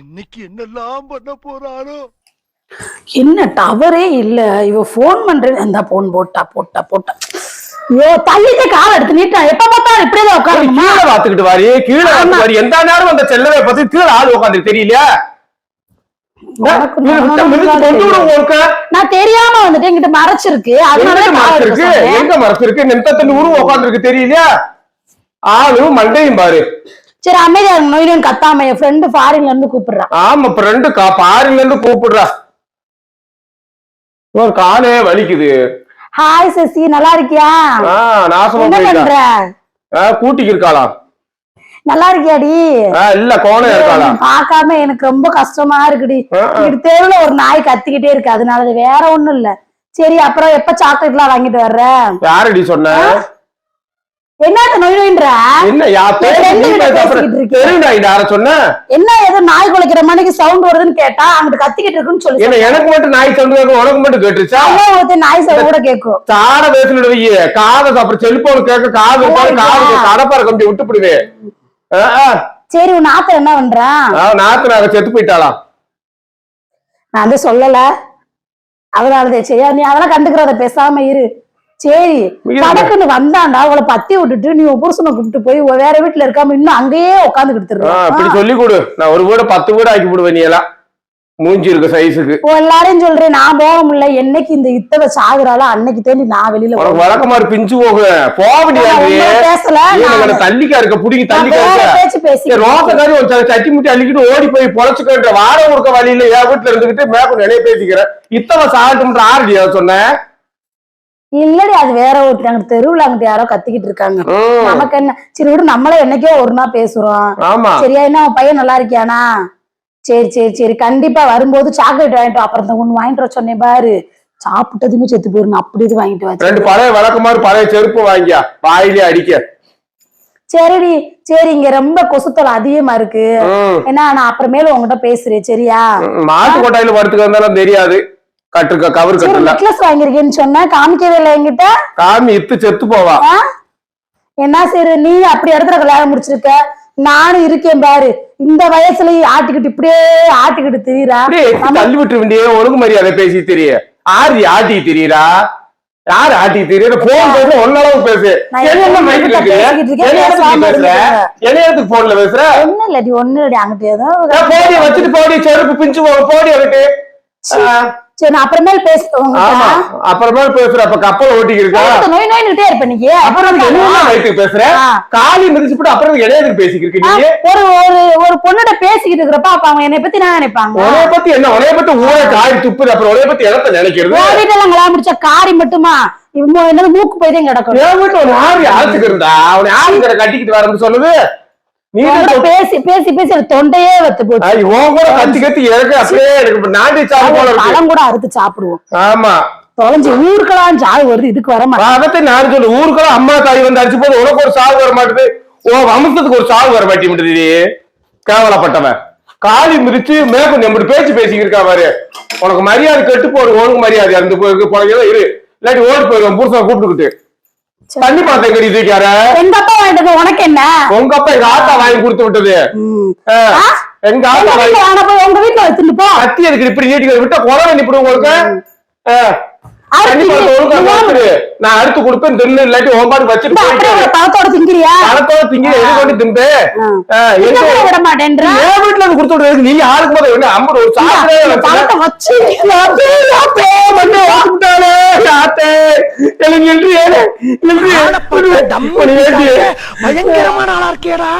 இன்னைக்கு என்னெல்லாம் பண்ண போறாரோ என்ன டவரே இல்ல. இவ ஃபோன் பண்றேன் இந்த போன் போட்டா போட்டா போட்டா. ஐயோ தள்ளிட்டு கால் எடுத்து நீட்டா. எப்ப பார்த்தாலும் இப்படியே உட்காரணுமா கீழே பாத்துக்கிட்டு வாரி கீழே வாரி எந்த நேரம் அந்த செல்லவை பத்தி கீழே ஆள் உட்காந்து தெரியலையா. நான் தெரியாம வந்துட்டு என்கிட்ட மறைச்சிருக்கு. அதனால மறைச்சிருக்கு. எங்க மறைச்சிருக்கு? நிமித்தத்தின் உருவம் உட்காந்துருக்கு தெரியலையா? ஆளும் மண்டையும் பாரு. சரி அமைதியா இருங்க. நோயின் கத்தாம என் ஃப்ரெண்டு ஃபாரின்ல இருந்து கூப்பிடுறான் ஆமா ஃப்ரெண்டு கா பாரில இருந்து கூப்பிடுறா. ஒரு காலே வலிக்குது. ஹாய் சசி. நல்லா இருக்கியா? என்ன பண்ற? கூட்டிக்கு இருக்காளாம் நல்லா இருக்கியாடி? இல்ல கோணம் இருக்காளாம் பார்க்காம எனக்கு ரொம்ப கஷ்டமா இருக்குடி. இங்கிட்டு தெருவுல ஒரு நாய் கத்திக்கிட்டே இருக்கு. அதனால அது வேற ஒண்ணும் இல்ல. சரி அப்புறம் எப்ப சாக்லேட் எல்லாம் வாங்கிட்டு வர்ற? யாரடி சொன்ன? என்னது நோய் நோயின்ற என்ன யா யார சொன்ன? என்ன ஏதோ நாய் குலைக்கிற மணிக்கு சவுண்ட் வருதுன்னு கேட்டா அங்கிட்டு கத்திக்கிட்டு இருக்குன்னு சொல்லி என்ன எனக்கு மட்டும் நாய் சவுண்ட் கேட்கும் உனக்கு மட்டும் கேட்டுருச்சா? அதான் ஒருத்தன் நாய் சவுண்ட் கூட கேட்கும். சாட பேசிட்டு வைய காதை அப்புறம் செல்போன் கேட்க காது காது கடப்பார கம்பி விட்டு போடுவே. சரி உன் நாத்தம் என்ன பண்றான் நாத்து நாங்க செத்து போயிட்டாளாம் நான் வந்து சொல்லல. அதனாலதான் சரியா? நீ அதெல்லாம் கண்டுக்கிறத பேசாம இரு. சரி. படக்குன்னு வந்தாண்டா அவளை பத்தி விட்டுட்டு நீ புருஷனை கூப்பிட்டு போய் வேற வீட்டுல இருக்காம இன்னும் அங்கேயே உட்காந்து இப்படி சொல்லி கொடு நான் ஒரு வீட பத்து வீடு ஆக்கி விடுவேன் நீ எல்லாம். மூஞ்சி இருக்க சைஸுக்கு எல்லாரையும் சொல்றேன் நான் போக முடியல. என்னைக்கு இந்த இத்தவ சாகுறாளோ அன்னைக்கு தேடி நான் வெளியில உனக்கு போவேன். வழக்கமாறு பிஞ்சு போக. போக தள்ளிக்கா இருக்க புடிங்கி தள்ளிக்கா ரோசக்காரி ஒரு சட்டி முட்டி அள்ளிக்கிட்டு ஓடி போய் பொழைச்சுக்கின்ற வாரம் கொடுக்க வழியில என் வீட்டுல இருந்துகிட்டு மேற்கொண்டு நினைய பேசிக்கிறேன் இத்தனை சாகட்டும்ன்ற ஆரடி சொன்னேன் இல்லடி அது வேற ஒருத்தர் அங்கிட்டு தெருவுல அங்கிட்டு யாரோ கத்திக்கிட்டு இருக்காங்க. நமக்கு என்ன சரி விடு நம்மளே என்னைக்கோ ஒரு நாள் பேசுறோம். சரியா என்ன பையன் நல்லா இருக்கியானா? சரி சரி சரி கண்டிப்பா வரும்போது சாக்லேட் வாங்கிட்டு. அப்புறம் இந்த ஒண்ணு வாங்கிட்டு வர சொன்னேன் பாரு. சாப்பிட்டதுமே செத்து போயிருங்க அப்படி இது வாங்கிட்டு வா ரெண்டு பழைய வழக்கமாறு பழைய செருப்பு வாங்கியா வாயிலே அடிக்க. சரிடி சரி இங்க ரொம்ப கொசுத்தல் அதிகமா இருக்கு. ஏன்னா நான் அப்புறமேல உங்ககிட்ட பேசுறேன் சரியா? மாட்டு கொட்டாயில படுத்துக்க இருந்தாலும் தெரியாது. கட்டுக்க கவர் கட்டல. நெக்லஸ் வாங்கியிருக்கேன்னு சொன்னா காமிக்கவே இல்லை என்கிட்ட. காமி இத்து செத்து போவா? என்ன சரி நீ அப்படி இடத்துல கல்யாணம் முடிச்சிருக்க? நானும் இருக்கேன் பாரு. இந்த வயசுலயும் ஆட்டிக்கிட்டு இப்படியே ஆட்டிக்கிட்டு திரியுறா. தள்ளி விட்டு வேண்டிய ஒழுங்கு மரியாதை பேசி தெரிய. ஆறு ஆட்டி தெரியுறா? யாரு ஆட்டி தெரியுற? போன் பேச ஒன்னளவு பேசு. என்ன இருக்கு இடத்துக்கு போன்ல பேசுற? ஒண்ணு இல்லடி ஒண்ணு இல்லடி. அங்கிட்டு ஏதோ ஏன் போடி வச்சுட்டு போடி செருப்பு பிஞ்சு போடி அவருக்கு சரி அப்புறமேல் பேசுறேன் ஆமா அப்புறமா பேசுற அப்ப கப்பல் ஓட்டிக்கு இருக்கா நோய் நோயின்னுட்டே இருப்ப நீங்க அப்புறம் வயிற்றுக்கு பேசுற. காலி மிதிச்சு போட்டு அப்புறம் பேசிக்கிட்டு ஒரு ஒரு ஒரு பொண்ணுகிட்ட பேசிக்கிட்டு இருக்கிறப்ப அப்ப அவங்க என்னை பத்தி நான் நினைப்பாங்க? உனைய பத்தி என்ன? உனைய பத்தி ஊரை காய் துப்புது. அப்புறம் உனைய பத்தி இடத்த நினைக்கிறது? வீட்டுல கல்யாணம் முடிச்ச காரி மட்டுமா? என்னது மூக்கு போய் தான் கிடக்கும் வீட்டுல ஒரு ஆறு ஆச்சுக்கு இருந்தா? அவனை கட்டிக்கிட்டு வரன்னு சொல்லுது. பேசி பேசி பேசி தொண்டையே வத்து போச்சு. கூட கத்தி கத்தி எனக்கு அப்படியே எனக்கு இருக்கு. பழம் கூட அறுத்து சாப்பிடுவோம். ஆமா. தொலைஞ்சு ஊருக்கெல்லாம் சாவு வருது இதுக்கு வர மாட்டேன் நான் சொல்லு ஊருக்குள்ள அம்மா தாய் வந்து அடிச்சு போது உனக்கு ஒரு சாவு வர மாட்டுது. உன் வம்சத்துக்கு ஒரு சாவு வர மாட்டி விட்டுது கேவலப்பட்டவன். காலி மிதிச்சு மேற்கொண்டு எப்படி பேச்சு பேசிக்கிட்டு இருக்கா பாரு. உனக்கு மரியாதை கெட்டு போடு உனக்கு மரியாதை. அந்த இரு. இல்லாட்டி ஓடி போயிருவேன் புருஷனை கூப்பிட்டுக்கிட்டு. தண்ணி பாத்திரம் கட்டி தூக்கார எங்க அப்பா வாங்கிட்டு வந்து உனக்கு என்ன? உங்க அப்பா எங்க ஆத்தா வாங்கி கொடுத்து விட்டது? எங்க ஆத்தா வாங்கி உங்க வீட்டுல வச்சுட்டு போ. எதுக்கு இப்படி நீட்டிக்க விட்ட குழந்தை நிப்பிடும் உங்களுக்கு? நான் அடுத்து கொடுப்பேன் தின்னு இல்லாட்டி பாட்டு வச்சுட்டு பழத்தோட திங்கிறியா? பழத்தோட திங்க எது கொண்டு திம்பு விட மாட்டேன்ற என் வீட்டுல இருந்து கொடுத்து விடுறது நீ ஆளுக்கு போது என்ன அம்மன் ஒரு வச்சுல. பழத்தை வச்சு வாசிட்டாளே, யாத்தே. எனக்கு ஏறு. பயங்கரமான ஆளா இருக்கேடா.